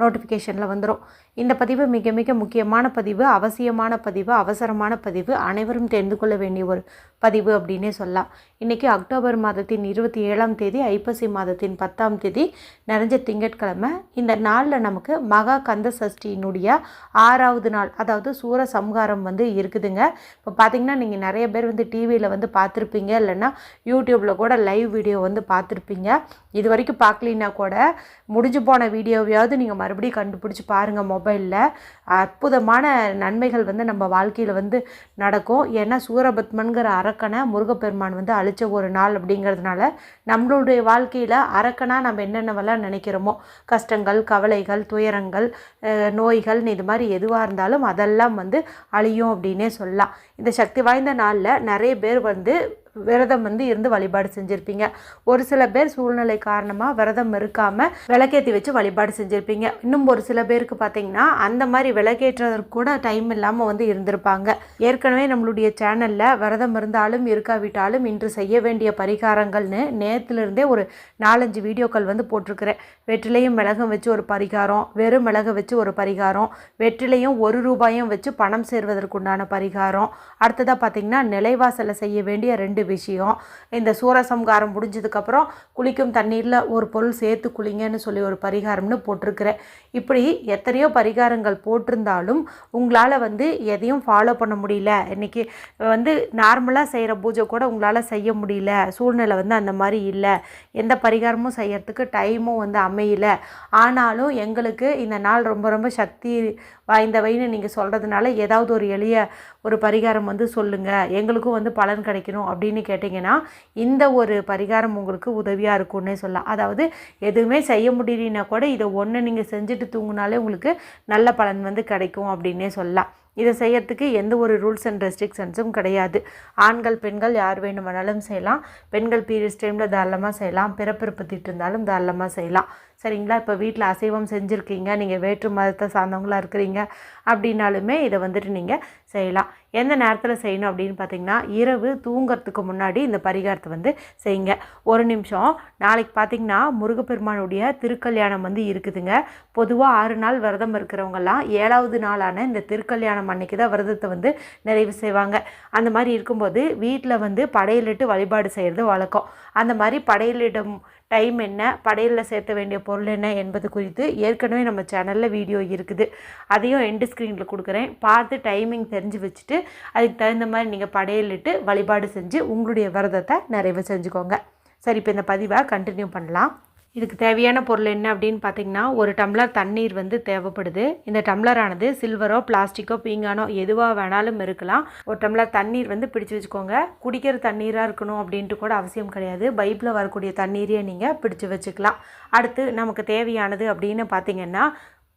நோட்டிஃபிகேஷனில் வந்துடும் இந்த பதிவு மிக மிக முக்கியமான பதிவு அவசியமான பதிவு அவசரமான பதிவு அனைவரும் தெரிந்து கொள்ள வேண்டிய ஒரு பதிவு அப்படின்னே சொல்லலாம். இன்றைக்கி அக்டோபர் மாதத்தின் இருபத்தி ஏழாம் தேதி ஐப்பசி மாதத்தின் பத்தாம் தேதி நிறைஞ்ச திங்கட்கிழமை. இந்த நாளில் நமக்கு மகா கந்த சஷ்டியினுடைய ஆறாவது நாள் அதாவது சூர சம்ஹாரம் வந்து இருக்குதுங்க. இப்போ பார்த்தீங்கன்னா நீங்கள் நிறைய பேர் வந்து டிவியில் வந்து பார்த்துருப்பீங்க இல்லைன்னா யூடியூப்பில் கூட லைவ் வீடியோ வந்து பார்த்துருப்பீங்க. இது வரைக்கும் பார்க்கலின்னா கூட முடிஞ்சு போன வீடியோவையாவது நீங்கள் மறுபடியும் கண்டுபிடிச்சி பாருங்கள் மொபைலில். அற்புதமான நன்மைகள் வந்து நம்ம வாழ்க்கையில் வந்து நடக்கும். ஏன்னா சூரபத்மன்கிற அரக்கனை முருகப்பெருமான் வந்து அழிச்ச ஒரு நாள் அப்படிங்கிறதுனால நம்மளுடைய வாழ்க்கையில் அரக்கனாக நம்ம என்னென்னவெல்லாம் நினைக்கிறோமோ கஷ்டங்கள் கவலைகள் துயரங்கள் நோய்கள் இது மாதிரி எதுவாக இருந்தாலும் அதெல்லாம் வந்து அழியும் அப்படின்னே சொல்லலாம். இந்த சக்தி வாய்ந்த நாளில் நிறைய பேர் வந்து விரதம் வந்து இருந்து வழிபாடு செஞ்சுருப்பீங்க. ஒரு சில பேர் சூழ்நிலை காரணமாக விரதம் இருக்காமல் விளக்கேற்றி வச்சு வழிபாடு செஞ்சுருப்பீங்க. இன்னும் ஒரு சில பேருக்கு பார்த்தீங்கன்னா அந்த மாதிரி விளக்கேற்றுறதுக்கு கூட டைம் இல்லாமல் வந்து இருந்திருப்பாங்க. ஏற்கனவே நம்மளுடைய சேனலில் விரதம் இருந்தாலும் இருக்காவிட்டாலும் இன்று செய்ய வேண்டிய பரிகாரங்கள்னு நேற்றுலேருந்தே ஒரு நாலஞ்சு வீடியோக்கள் வந்து போட்டிருக்கிறேன். வெற்றிலையும் மிளகும் வச்சு ஒரு பரிகாரம் வெறும் மிளகு வச்சு ஒரு பரிகாரம் வெற்றிலையும் ஒரு ரூபாயும் வச்சு பணம் சேர்வதற்குண்டான பரிகாரம். அடுத்ததாக பார்த்தீங்கன்னா நிலைவாசலை செய்ய வேண்டிய ரெண்டு விஷயம். இந்த சூரசம்காரம் முடிஞ்சதுக்கப்புறம் குளிக்கும் தண்ணீரில் ஒரு பொருள் சேர்த்து குளிங்கன்னு சொல்லி ஒரு பரிகாரம்னு போட்டிருக்கிறேன். இப்படி எத்தனையோ பரிகாரங்கள் போட்டிருந்தாலும் உங்களால் வந்து எதையும் ஃபாலோ பண்ண முடியல. இன்றைக்கி வந்து நார்மலாக செய்கிற பூஜை கூட உங்களால் செய்ய முடியல. சூழ்நிலை வந்து அந்த மாதிரி இல்லை. எந்த பரிகாரமும் செய்கிறதுக்கு டைமும் வந்து அமையல. ஆனாலும் எங்களுக்கு இந்த நாள் ரொம்ப ரொம்ப சக்தி வாய்ந்தவைன்னு நீங்கள் சொல்கிறதுனால ஏதாவது ஒரு எளிய ஒரு பரிகாரம் வந்து சொல்லுங்கள் எங்களுக்கும் வந்து பலன் கிடைக்கணும் அப்படின்னு கேட்டிங்கன்னா இந்த ஒரு பரிகாரம் உங்களுக்கு உதவியாக இருக்கும்னே சொல்லலாம். அதாவது எதுவுமே செய்ய முடியலனா கூட இதை ஒன்று நீங்கள் செஞ்சுட்டு தூங்கினாலே உங்களுக்கு நல்ல பலன் வந்து கிடைக்கும் அப்படின்னே சொல்லலாம். இதை செய்யறதுக்கு எந்த ஒரு ரூல்ஸ் அண்ட் ரெஸ்ட்ரிக்ஷன்ஸும் கிடையாது. ஆண்கள் பெண்கள் யார் வேணுமானாலும் செய்யலாம். பெண்கள் பீரியட்ஸ் டைமில் தாராளமாக செய்யலாம். பிறப்பிறப்பு திட்டு இருந்தாலும் தாராளமாக செய்யலாம். சரிங்களா? இப்போ வீட்டில் அசைவம் செஞ்சுருக்கீங்க நீங்கள் வேற்று மதத்தை சார்ந்தவங்களா இருக்கிறீங்க அப்படின்னாலுமே இதை வந்துட்டு நீங்கள் செய்யலாம். எந்த நேரத்தில் செய்யணும் அப்படின்னு பார்த்தீங்கன்னா இரவு தூங்குறதுக்கு முன்னாடி இந்த பரிகாரத்தை வந்து செய்யுங்க. ஒரு நிமிஷம். நாளைக்கு பார்த்தீங்கன்னா முருகப்பெருமானுடைய திருக்கல்யாணம் வந்து இருக்குதுங்க. பொதுவாக ஆறு நாள் விரதம் இருக்கிறவங்கெல்லாம் ஏழாவது நாளான இந்த திருக்கல்யாணம் அன்னைக்கு தான் விரதத்தை வந்து நிறைவு செய்வாங்க. அந்த மாதிரி இருக்கும்போது வீட்டில் வந்து படையலிட்டு வழிபாடு செய்கிறது வழக்கம். அந்த மாதிரி படையலிடம் டைம் என்ன படையலில் சேர்த்த வேண்டிய பொருள் என்ன என்பது குறித்து ஏற்கனவே நம்ம சேனலில் வீடியோ இருக்குது. அதையும் எண்டு ஸ்க்ரீனில் கொடுக்குறேன். பார்த்து டைமிங் தெரிஞ்சு வச்சுட்டு அதுக்கு தகுந்த மாதிரி நீங்கள் படையலிட்டு வழிபாடு செஞ்சு உங்களுடைய விரதத்தை நிறைவு செஞ்சுக்கோங்க. சரி இப்போ இந்த பதிவை கண்டினியூ பண்ணலாம். இதுக்கு தேவையான பொருள் என்ன அப்படின்னு பார்த்தீங்கன்னா ஒரு டம்ளர் தண்ணீர் வந்து தேவைப்படுது. இந்த டம்ளரானது சில்வரோ பிளாஸ்டிக்கோ பீங்கானோ எதுவாக வேணாலும் இருக்கலாம். ஒரு டம்ளர் தண்ணீர் வந்து பிடிச்சு வச்சுக்கோங்க. குடிக்கிற தண்ணீராக இருக்கணும் அப்படின்ட்டு கூட அவசியம் கிடையாது. பைப்பில் வரக்கூடிய தண்ணீரையே நீங்கள் பிடிச்சு வச்சுக்கலாம். அடுத்து நமக்கு தேவையானது அப்படின்னு பார்த்தீங்கன்னா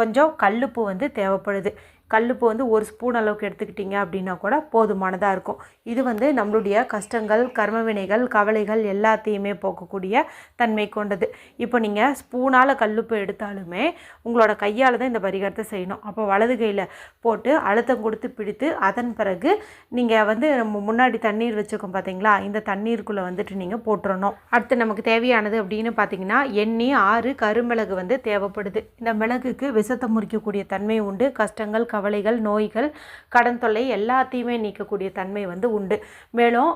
கொஞ்சம் கல்லுப்பு வந்து தேவைப்படுது. கல்லுப்பு வந்து ஒரு ஸ்பூன் அளவுக்கு எடுத்துக்கிட்டிங்க அப்படின்னா கூட போதுமானதாக இருக்கும். இது வந்து நம்மளுடைய கஷ்டங்கள் கர்மவினைகள் கவலைகள் எல்லாத்தையுமே போக்கக்கூடிய தன்மை கொண்டது. இப்போ நீங்கள் ஸ்பூனால் கல்லுப்பு எடுத்தாலுமே உங்களோட கையால் தான் இந்த பரிகாரத்தை செய்யணும். அப்போ வலது கையில் போட்டு அழுத்தம் கொடுத்து பிடித்து அதன் பிறகு நீங்கள் வந்து நம்ம முன்னாடி தண்ணீர் வச்சுருக்கோம் பார்த்தீங்களா இந்த தண்ணீருக்குள்ளே வந்துட்டு நீங்கள் போட்டுறணும். அடுத்து நமக்கு தேவையானது அப்படின்னு பார்த்தீங்கன்னா எண்ணெய் ஆறு கருமிளகு வந்து தேவைப்படுது. இந்த மிளகுக்கு விஷத்தை முறிக்கக்கூடிய தன்மை உண்டு கஷ்டங்கள் கவலைகள் நோய்கள் கடன் தொல்லை எல்லாத்தையுமே நீக்கக்கூடிய தன்மை வந்து உண்டு. மேலும்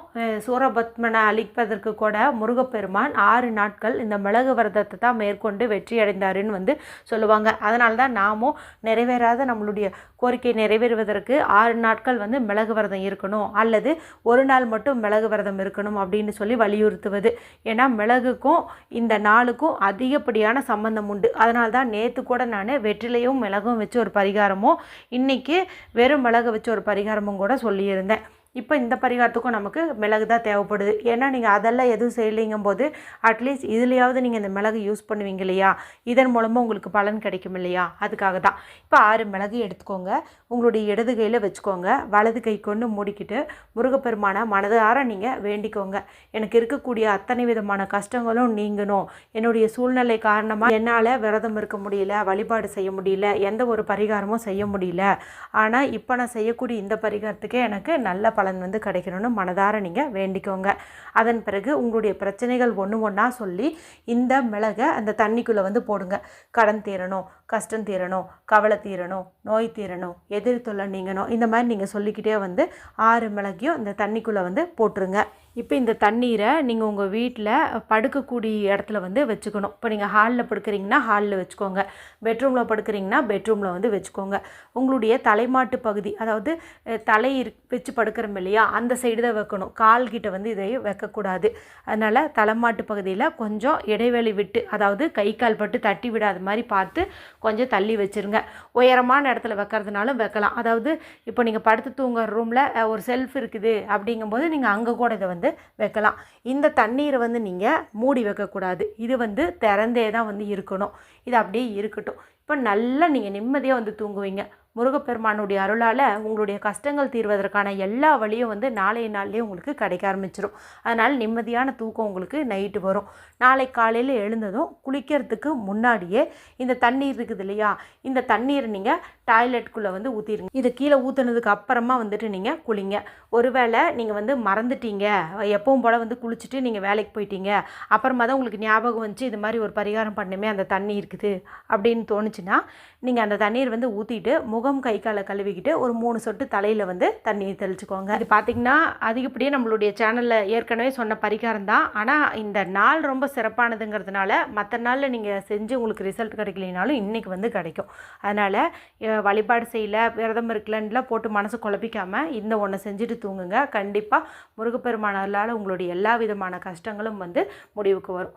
சூரபத்மனை அழிப்பதற்கு கூட முருகப்பெருமான் ஆறு நாட்கள் இந்த மிளகு விரதத்தை தான் மேற்கொண்டு வெற்றியடைந்தாருன்னு வந்து சொல்லுவாங்க. அதனால தான் நாமும் நிறைவேறாத நம்மளுடைய கோரிக்கை நிறைவேறுவதற்கு ஆறு நாட்கள் வந்து மிளகு விரதம் இருக்கணும். அல்லது ஒரு நாள் மட்டும் மிளகு விரதம் இருக்கணும் அப்படின்னு சொல்லி வலியுறுத்துவது. ஏன்னா மிளகுக்கும் இந்த நாளுக்கும் அதிகப்படியான சம்பந்தம் உண்டு. அதனால தான் நேற்று கூட நான் வெற்றிலையும் மிளகும் வச்சு ஒரு பரிகாரமும் இன்னைக்கு வெறும் மிளகு வச்சு ஒரு பரிகாரமும் கூட சொல்லியிருந்தேன். இப்போ இந்த பரிகாரத்துக்கும் நமக்கு மிளகு தான் தேவைப்படுது. ஏன்னா நீங்கள் அதெல்லாம் எதுவும் செய்யலைங்கும் போது அட்லீஸ்ட் இதுலையாவது நீங்கள் இந்த மிளகு யூஸ் பண்ணுவீங்க இல்லையா? இதன் மூலமாக உங்களுக்கு பலன் கிடைக்கும் இல்லையா? அதுக்காக தான். இப்போ ஆறு மிளகு எடுத்துக்கோங்க. உங்களுடைய இடது கையில் வச்சுக்கோங்க. வலது கை கொண்டு மூடிக்கிட்டு முருகப்பெருமான மனதார நீங்கள் வேண்டிக்கோங்க. எனக்கு இருக்கக்கூடிய அத்தனை விதமான கஷ்டங்களும் நீங்கணும். என்னுடைய சூழ்நிலை காரணமாக என்னால் விரதம் இருக்க முடியல வழிபாடு செய்ய முடியல எந்த ஒரு பரிகாரமும் செய்ய முடியல. ஆனால் இப்போ நான் செய்யக்கூடிய இந்த பரிகாரத்துக்கே எனக்கு நல்ல பலன் வந்து கிடைக்கணும்னு மனதார நீங்கள் வேண்டிக்கோங்க. அதன் பிறகு உங்களுடைய பிரச்சனைகள் ஒன்று ஒன்றா சொல்லி இந்த மிளகை அந்த தண்ணிக்குள்ளே வந்து போடுங்க. கடன் தீரணும் கஷ்டம் தீரணும் கவலை தீரணும் நோய் தீரணும் எதிர்த்தொல்லை நீங்கணும். இந்த மாதிரி நீங்கள் சொல்லிக்கிட்டே வந்து ஆறு மிளகையும் இந்த தண்ணிக்குள்ளே வந்து போட்டுருங்க. இப்போ இந்த தண்ணீரை நீங்கள் உங்கள் வீட்டில் படுக்கக்கூடிய இடத்துல வந்து வச்சுக்கணும். இப்போ நீங்கள் ஹாலில் படுக்கிறீங்கன்னா ஹாலில் வச்சுக்கோங்க. பெட்ரூமில் படுக்கிறீங்கன்னா பெட்ரூமில் வந்து வச்சுக்கோங்க. உங்களுடைய தலைமாட்டு பகுதி அதாவது தலை வச்சு படுக்கிறோம் இல்லையா? அந்த சைடு தான் வைக்கணும். கால் கிட்ட வந்து இதை வைக்கக்கூடாது. அதனால் தலைமாட்டு பகுதியில் கொஞ்சம் இடைவெளி விட்டு அதாவது கை கால் பட்டு தட்டி விடாத மாதிரி பார்த்து கொஞ்சம் தள்ளி வச்சுருங்க. உயரமான இடத்துல வைக்கிறதுனாலும் வைக்கலாம். அதாவது இப்போ நீங்கள் படுத்து தூங்குற ரூமில் ஒரு செல்ஃப் இருக்குது அப்படிங்கும்போது நீங்கள் அங்கே கூட இதை வந்து வைக்கலாம். இந்த தண்ணீரை வந்து நீங்கள் மூடி வைக்கக்கூடாது. இது வந்து திறந்தே தான் வந்து இருக்கணும். இது அப்படியே இருக்கட்டும். இப்போ நல்லா நீங்கள் நிம்மதியாக வந்து தூங்குவீங்க. முருகப்பெருமானுடைய அருளால் உங்களுடைய கஷ்டங்கள் தீர்வதற்கான எல்லா வழியும் வந்து நாளைய நாள்லேயே உங்களுக்கு கிடைக்க ஆரம்பிச்சிடும் அதனால் நிம்மதியான தூக்கம் உங்களுக்கு நைட்டு வரும். நாளை காலையில் எழுந்ததும் குளிக்கிறதுக்கு முன்னாடியே இந்த தண்ணீர் இருக்குது இல்லையா? இந்த தண்ணீரை நீங்கள் டாய்லெட்டுக்குள்ளே வந்து ஊற்றிடுங்க இது கீழே ஊற்றுனதுக்கு அப்புறமா வந்துட்டு நீங்கள் குளிங்க. ஒருவேளை நீங்கள் வந்து மறந்துட்டீங்க. எப்பவும் போல் வந்து குளிச்சுட்டு நீங்கள் வேலைக்கு போயிட்டீங்க. அப்புறமா தான் உங்களுக்கு ஞாபகம் வந்துச்சு இது மாதிரி ஒரு பரிகாரம் பண்ணுமே அந்த தண்ணி இருக்குது. அப்படின்னு தோணுச்சுன்னா நீங்கள் அந்த தண்ணீர் வந்து ஊற்றிட்டு முகம் கை காலை கழுவிக்கிட்டு ஒரு மூணு சொட்டு தலையில் வந்து தண்ணீர் தெளிச்சுக்கோங்க. இது பார்த்திங்கன்னா அதிகப்படியே நம்மளுடைய சேனலில் ஏற்கனவே சொன்ன பரிகாரம் தான். ஆனால் இந்த நாள் ரொம்ப சிறப்பானதுங்கிறதுனால மற்ற நாளில் நீங்கள் செஞ்சு உங்களுக்கு ரிசல்ட் கிடைக்கலனாலும் இன்றைக்கி வந்து கிடைக்கும். அதனால் வழிபாடு செய்யல விரதம் இருக்கலன்னுலாம் போட்டு மனசு குழப்பிக்காமல் இந்த ஒன்றை செஞ்சுட்டு தூங்குங்க. கண்டிப்பாக முருகப்பெருமானாலால் உங்களுடைய எல்லா விதமான கஷ்டங்களும் வந்து முடிவுக்கு வரும்.